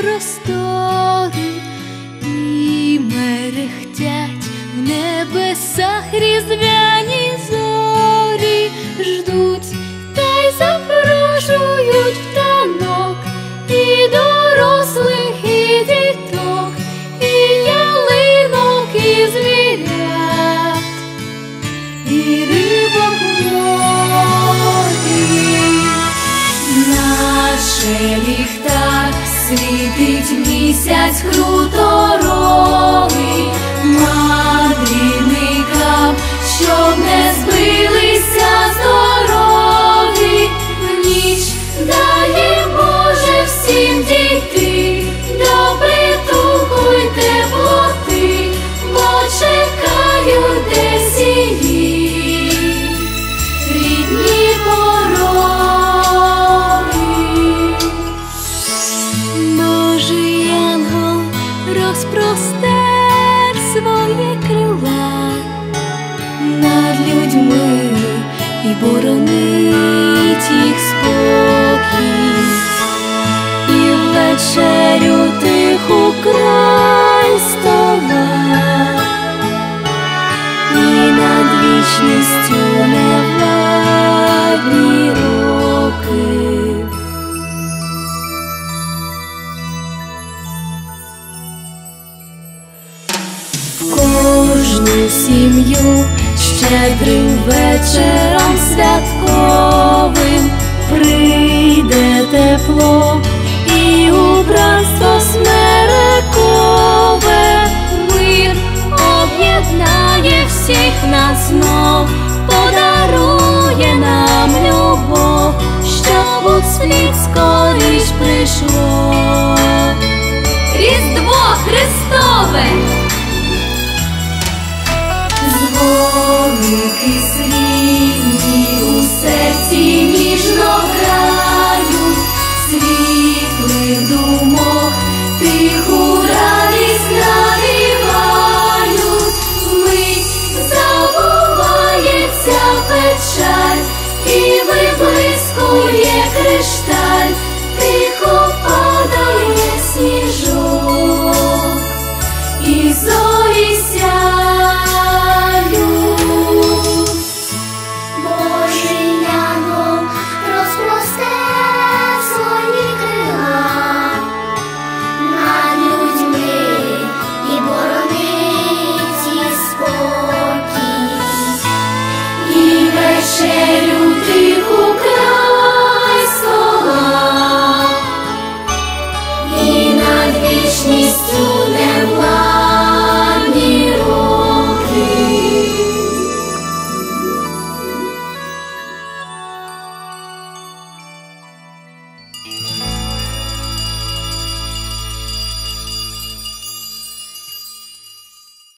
простори і мерехтять в небесах різдвяні зорі, ждуть та й запрошують в танок і дорослих, і діток, і ялинок, і звірят, і рибок морі. наше ліхтар світить місяць круторогий розпростер своє крила. Над людьми і боронить кожну сім'ю щедрим вечором святковим прийде тепло і убранство смерекове, мир об'єднає всіх нас знов, подарує нам любов, щоб у світ скоріш прийшло. Різдво Христове! Дзвоники срібні cheiro